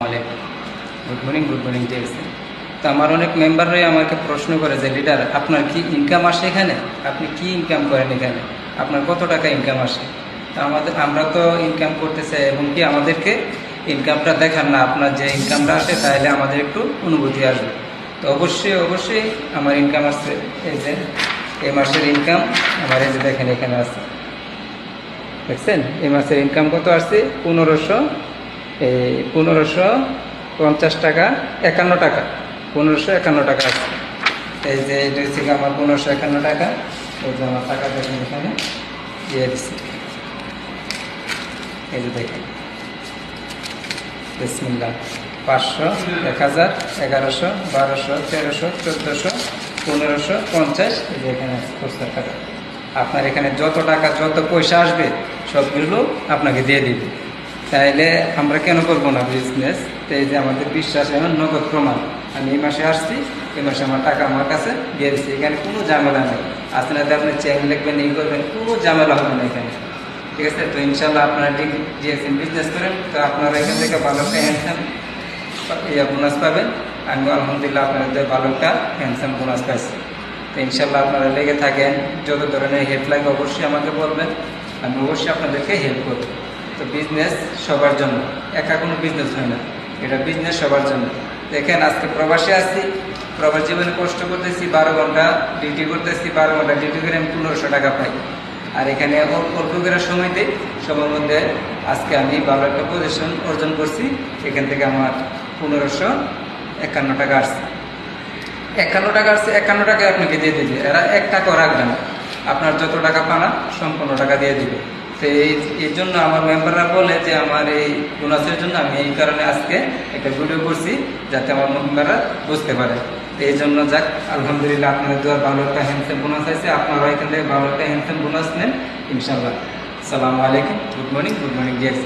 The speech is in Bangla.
Good morning good morning TSC তো আমার অনেক মেম্বাররাই আমাকে প্রশ্ন করে যে লিডার আপনার কি ইনকাম আসে এখানে? আপনি কি ইনকাম করেন এখানে? আপনার কত টাকা ইনকাম আসে? তো আমাদের, আমরা তো ইনকাম করতে চাই এবং কি আমাদেরকে ইনকামটা দেখান না, আপনার যে ইনকামটা আসে তাহলে আমাদের একটু অনুভূতি আসবে। তো অবশ্যই অবশ্যই আমার ইনকাম আসছে। এই যে এই মাসের ইনকাম আমার এই যে দেখেন এখানে আছে। দেখছেন? এই মাসের ইনকাম কত আসছে? পনেরোশো এই পনেরোশো পঞ্চাশ টাকা, একান্ন টাকা। পনেরোশো একান্ন টাকা আছে। এই যে এটা হচ্ছে আমার পনেরোশো একান্ন টাকা, এই যে আমার টাকা দেখেন এখানে, দিয়ে দিচ্ছি। এই যে দেখেন। বিসমিল্লা পাঁচশো, এক হাজার, এগারোশো, বারোশো, তেরোশো, চোদ্দোশো, পনেরোশো, পঞ্চাশ। এই যে এখানে খুচরা টাকা। আপনার এখানে যত টাকা, যত পয়সা আসবে, সবগুলো আপনাকে দিয়ে দিবে। তাইলে আমরা কেন করব না বিজনেস তো এই যে আমাদের বিশ্বাস এখন নগদ প্রমাণ। আমি এই মাসে আসছি, এই মাসে আমার টাকা আমার কাছে দিচ্ছি এখানে কোনো ঝামেলা নেই। আপনাদের আপনি চেক লিখবেন এই করবেন, কোনো ঝামেলা হবে না এখানে। ঠিক আছে? তো ইনশাল্লাহ আপনারা জিএসএম বিজনেস করেন। তো আপনারা এখান থেকে ভালো একটা হ্যান্ডসাম ইয়া বোনাস পাবেন। আমি আলহামদুলিল্লাহ আপনাদের ভালো একটা হ্যান্ডসাম বোনাস পাইছি। তো ইনশাল্লাহ আপনারা লেগে থাকেন। যত ধরনের হেল্প লাগে অবশ্যই আমাকে বলবেন। আমি অবশ্যই আপনাদেরকে হেল্প করব। তো বিজনেস সবার জন্য। একা কোনো বিজনেস হয় না। এটা বিজনেস সবার জন্য। দেখেন, আজকে প্রবাসে আসছি প্রবাস জীবনে কষ্ট করতেছি, বারো ঘণ্টা ডিউটি করতেছি, বারো ঘণ্টা ডিউটি করে আমি পনেরোশো টাকা পাই। আর এখানে অল্প করে সময়তে সময়ের মধ্যে আজকে আমি ভালো একটা পজিশন অর্জন করছি। এখান থেকে আমার পনেরোশো একান্ন টাকা আসছে। একান্ন টাকা আসছে, একান্ন টাকা আপনাকে দিয়ে দিবে। এরা এক টাকাও রাখবে না আপনার যত টাকা পানা, সম্পূর্ণ টাকা দিয়ে দিবে। তো এই জন্য আমার মেম্বাররা বলে যে আমার এই বোনাসের জন্য আমি এই কারণে আজকে একটা ভিডিও করছি যাতে আমার মেম্বাররা বুঝতে পারে। এই জন্য যাক, আলহামদুলিল্লাহ আপনাদের দুয়ার ভালো একটা হ্যান্ডসেম বোনাস আছে আপনারা এখান থেকে ভালো একটা হ্যান্ডসেম বোনাস নেন ইনশাল্লাহ সালামু আলাইকুম good morning good morning dear